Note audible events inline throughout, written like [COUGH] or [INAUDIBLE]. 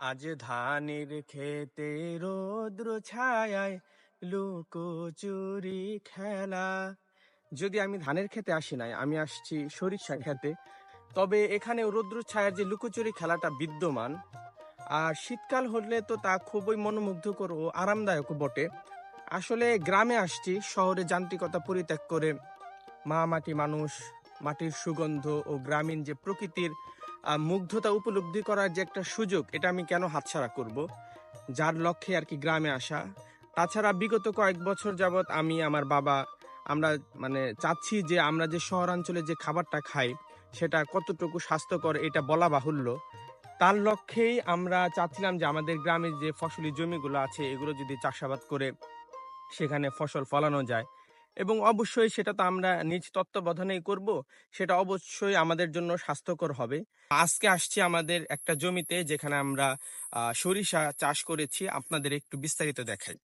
আজ ধানের খেতে রৌদ্র ছায়ায় লুকোচুরি খেলা। যদি আমি ধানের খেতে আসি নাই, আমি আসছি সরিষা খেতে তবে এখানে রৌদ্র ছায়ার যে লুকোচুরি খেলাটা বিদ্যমান। আর শীতকাল হলে তো তা খুবই মনোমুগ্ধকর ও আরামদায়ক বটে। আসলে গ্রামে আসছি, শহরে যান্ত্রিকতা পরিত্যাগ করে। মা মাটি মানুষ, মাটির সুগন্ধ ও গ্রামীণ যে প্রকৃতির মুগ্ধতা উপলব্ধি করার যে একটা সুযোগ, এটা আমি কেন হাতছাড়া করব? যার লক্ষ্যে আর কি গ্রামে আসা। তাছাড়া বিগত কয়েক বছর যাবৎ আমি, আমার বাবা, আমরা মানে চাচ্ছি যে আমরা যে শহরাঞ্চলে যে খাবারটা খাই, সেটা কতটুকু স্বাস্থ্যকর এটা বলা বাহুল্য। তার লক্ষ্যেই আমরা চাচ্ছিলাম যে আমাদের গ্রামের যে ফসলি জমিগুলো আছে, এগুলো যদি চাষাবাদ করে সেখানে ফসল ফলানো যায়। এবং অবশ্যই সেটা তো আমরা নিজ তত্ত্বাবধানেই করব, সেটা অবশ্যই আমাদের জন্য স্বাস্থ্যকর হবে। আজকে আসছি আমাদের একটা জমিতে যেখানে আমরা সরিষা চাষ করেছি, আপনাদের একটু বিস্তারিত দেখাই।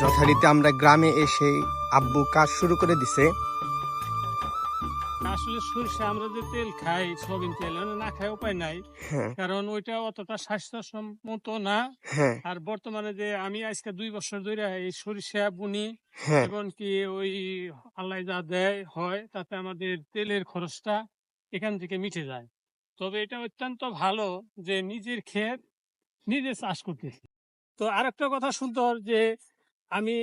যথারীতি আমরা গ্রামে এসে আব্বু কাজ শুরু করে দিছে। আসলে সরিষা আমরা যে তেল খাই সয়াবিন তেল না খাই উপায় নাই। হ্যাঁ। কারণ ওইটা অতটা স্বাস্থ্যসম্মত না। হ্যাঁ। আর বর্তমানে যে আমি আজকে দুই বছর ধরে এই সরিষা বুনি হ্যাঁ। এবং কি ওই আল্লাহ যা দেয় হয় তাতে আমাদের তেলের খরচটা এখান থেকে মিটে যায়। তবে এটা অত্যন্ত ভালো যে নিজের ক্ষেত নিজে চাষ করতেছি। তো আরেকটা কথা সুন্দর যে আমি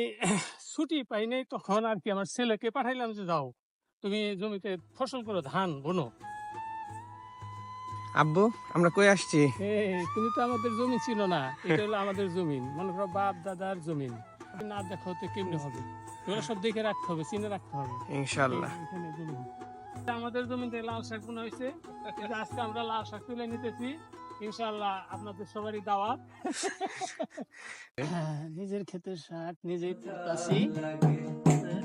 ছুটি পাই নাই তখন আর কি আমার ছেলেকে পাঠাইলাম যে যাও। তুমি জমিতে ফসল করো ধান বোনো। আব্বু আমরা কই আসছি? তুমি তো আমাদের জমি ছিল না এটা হলো আমাদের জমিন। মনে করো বাপ দাদার জমিন। না দেখো তো কেমনে হবে। এগুলো সব দেখে রাখতে হবে চিনে রাখতে হবে। এটা আমাদের জমিতে লাল শাক বোনা হয়েছে। আজকে আমরা লাল শাক তুলে নিতেছি। ইনশাল্লাহ আপনাদের সবারই দাওয়াত। [LAUGHS] নিজের ক্ষেতের শাক নিজেই তুলতাছি।